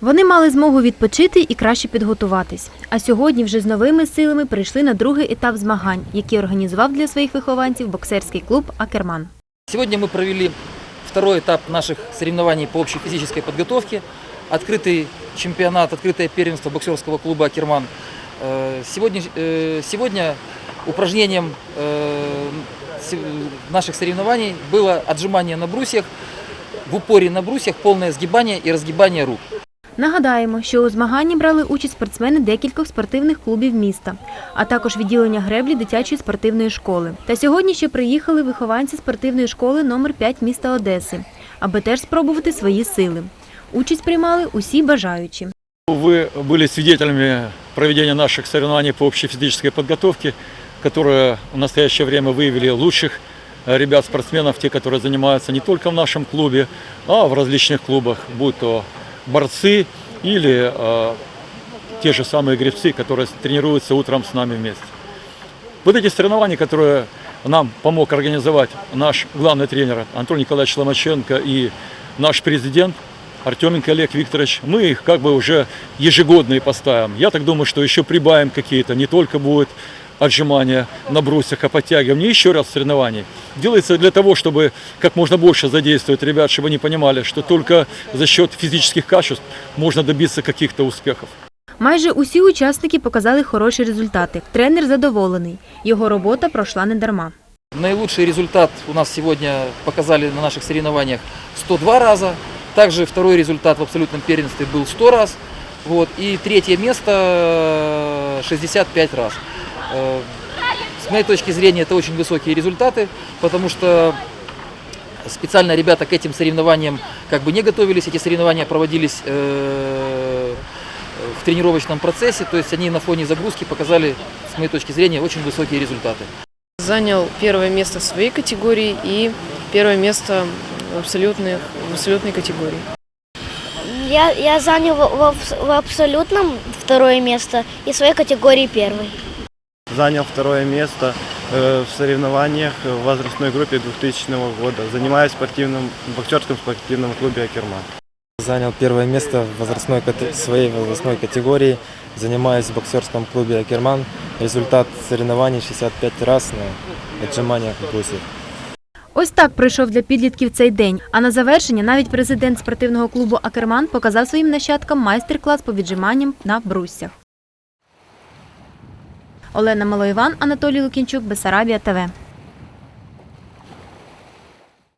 Вони мали змогу відпочити і краще підготуватись. А сьогодні вже з новими силами прийшли на другий етап змагань, який організував для своїх вихованців боксерський клуб Акерман. Сегодня мы провели второй этап наших соревнований по общей физической подготовке. Открытый чемпионат, открытое первенство боксерского клуба «Акерман». Э, Сегодня, э, сегодня упражнением э, се- наших соревнований было отжимание на брусьях, в упоре на брусьях полное сгибание и разгибание рук. Нагадаємо, що у змаганні брали участь спортсмени декількох спортивних клубів міста, а також відділення греблі дитячої спортивної школи. Та сьогодні ще приїхали вихованці спортивної школи номер 5 міста Одеси, аби теж спробувати свої сили. Участь приймали усі бажаючі. Вы были свидетелями проведения наших соревнований по общей физической подготовке, которые в настоящее время выявили лучших э, ребят-спортсменов, те, которые занимаются не только в нашем клубе, а в различных клубах, будь то борцы или э, те же самые гребцы, которые тренируются утром с нами вместе. Вот эти соревнования, которые нам помог организовать наш главный тренер Антон Николаевич Ломаченко и наш президент Артеменко Олег Викторович, мы их как бы уже ежегодные поставим. Я так думаю, что еще прибавим какие-то, не только будет отжимания на брусьях, а подтягивания, еще раз соревнований. Делается для того, чтобы как можно больше задействовать ребят, чтобы они понимали, что только за счет физических качеств можно добиться каких-то успехов. Майже усі учасники показали хороші результати. Тренер задоволений. Його робота пройшла недарма. Наилучший результат у нас сегодня показали на наших соревнованиях 102 раза. Также второй результат в абсолютном первенстве был 100 раз. Вот. И третье место э, 65 раз. Э, С моей точки зрения это очень высокие результаты, потому что специально ребята к этим соревнованиям как бы не готовились. Эти соревнования проводились э, в тренировочном процессе, то есть они на фоне загрузки показали, с моей точки зрения, очень высокие результаты. Занял первое место в своей категории и первое место в, абсолютных, в абсолютной категории. Я, я занял в, в в абсолютном второе место и в своей категории первый. Занял второе место э, в соревнованиях в возрастной группе 2000 года. Занимаюсь в спортивном, боксерском спортивном клубе «Акерман». Занял первое место в возрастной, своей возрастной категории. Занимаюсь в боксерском клубе «Акерман». Результат соревнований 65 раз на отжиманиях брусьев. Ось так пройшов для підлітків цей день. А на завершення навіть президент спортивного клубу Акерман показав своїм нащадкам майстер-клас по віджиманням на бруссях. Олена Малоїван, Анатолій Лукінчук, Бесарабія ТВ.